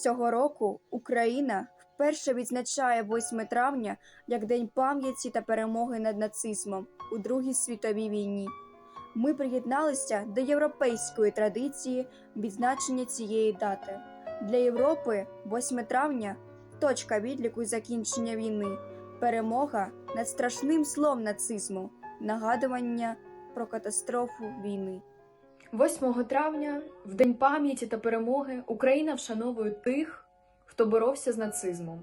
Цього року Україна вперше відзначає 8 травня як День пам'яті та перемоги над нацизмом у Другій світовій війні. Ми приєдналися до європейської традиції відзначення цієї дати. Для Європи 8 травня точка відліку закінчення війни, перемога над страшним злом нацизму, нагадування про катастрофу війни. 8 травня, в День пам'яті та перемоги, Україна вшановує тих, хто боровся з нацизмом.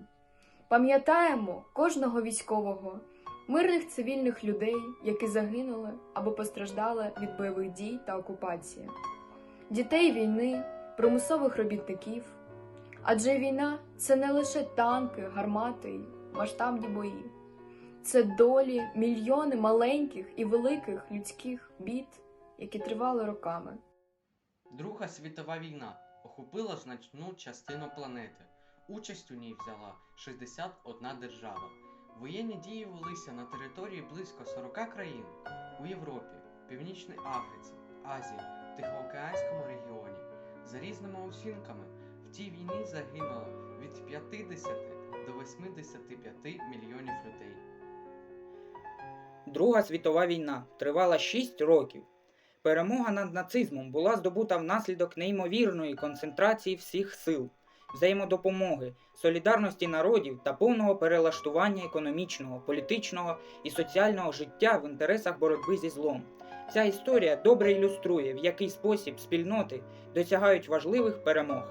Пам'ятаємо кожного військового, мирних цивільних людей, які загинули або постраждали від бойових дій та окупації, дітей війни, примусових робітників. Адже війна це не лише танки, гармати масштабні бої, це долі мільйони маленьких і великих людських бід, які тривали роками. Друга світова війна охопила значну частину планети. Участь у ній взяла 61 держава. Воєнні дії велися на території близько 40 країн у Європі, Північній Африці, Азії, Тихоокеанському регіоні. За різними оцінками, в тій війні загинуло від 50 до 85 мільйонів людей. Друга світова війна тривала 6 років. Перемога над нацизмом була здобута внаслідок неймовірної концентрації всіх сил, взаємодопомоги, солідарності народів та повного перелаштування економічного, політичного і соціального життя в інтересах боротьби зі злом. Ця історія добре ілюструє, в який спосіб спільноти досягають важливих перемог.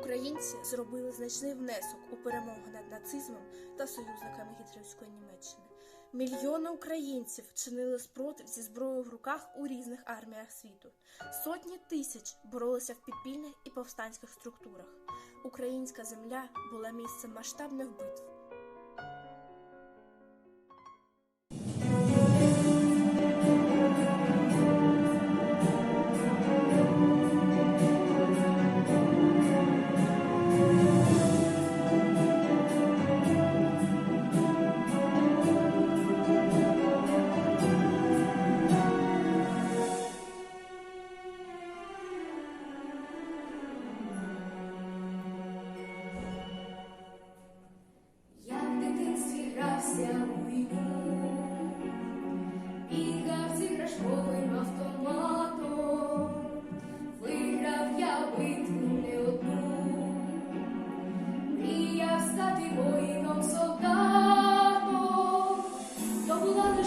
Українці зробили значний внесок у перемогу над нацизмом та союзниками гітлерівської Німеччини. Мільйони українців чинили спротив зі зброєю в руках у різних арміях світу. Сотні тисяч боролися в підпільних і повстанських структурах. Українська земля була місцем масштабних битв,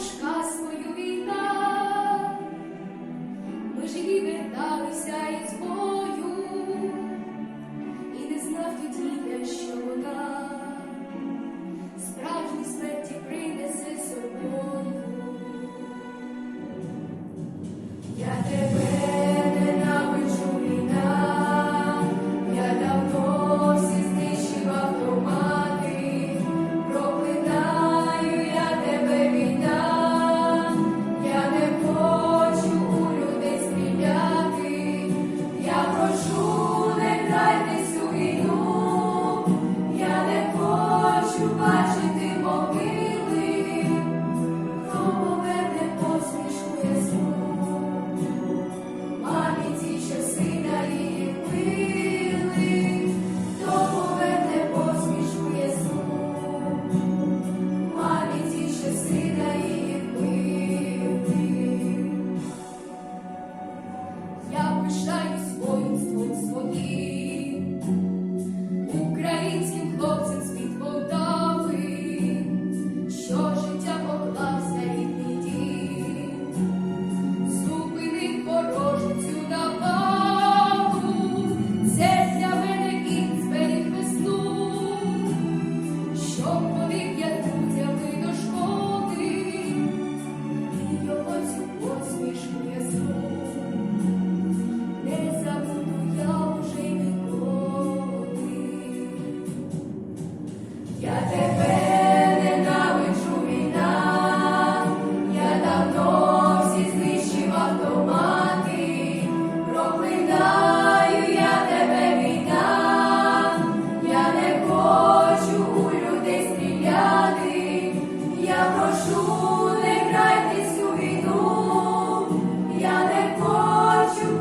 Puszka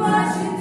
washing.